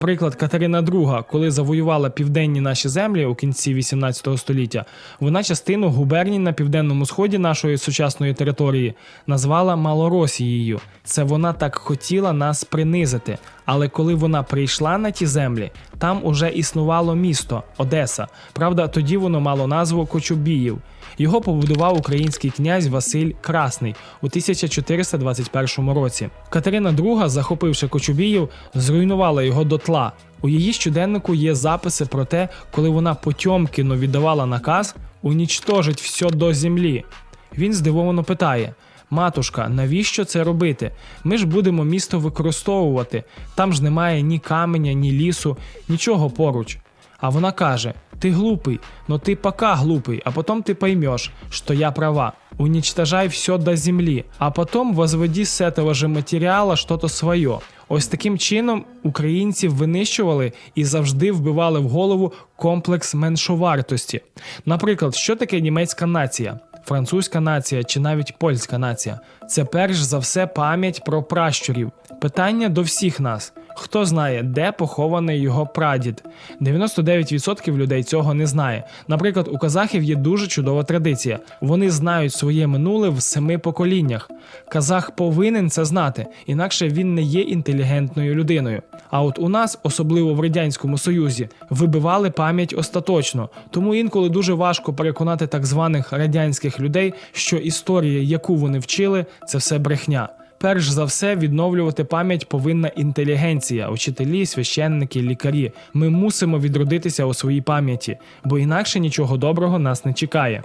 Приклад Катерина II, коли завоювала південні наші землі у кінці 18 століття, вона частину губерній на південному сході нашої сучасної території назвала Малоросією. Це вона так хотіла нас принизити. Але коли вона прийшла на ті землі, там уже існувало місто Одеса. Правда, тоді воно мало назву Кочубіїв. Його побудував український князь Василь Красний у 1421 році. Катерина II, захопивши Кочубіїв, зруйнувала його дотла. У її щоденнику є записи про те, коли вона Потьомкіну віддавала наказ унічтожить все до землі. Він здивовано питає: Матушка, навіщо це робити? Ми ж будемо місто використовувати. Там ж немає ні каменя, ні лісу, нічого поруч. А вона каже: Ти глупий, но ти пока глупий, а потом ты поймешь, что я права. Уничтожай все до землі, а потом возводи з этого же матеріала что-то своє. Ось таким чином українців винищували і завжди вбивали в голову комплекс меншовартості. Наприклад, що таке німецька нація? Французька нація чи навіть польська нація це перш за все пам'ять про пращурів. Питання до всіх нас: хто знає, де похований його прадід? 99% людей цього не знає. Наприклад, у казахів є дуже чудова традиція. Вони знають своє минуле в семи поколіннях. Казах повинен це знати, інакше він не є інтелігентною людиною. А от у нас, особливо в радянському союзі, вибивали пам'ять остаточно. Тому інколи дуже важко переконати так званих радянських людей, що історія, яку вони вчили, це все брехня. Перш за все, відновлювати пам'ять повинна інтелігенція, учителі, священники, лікарі. Ми мусимо відродитися у своїй пам'яті, бо інакше нічого доброго нас не чекає.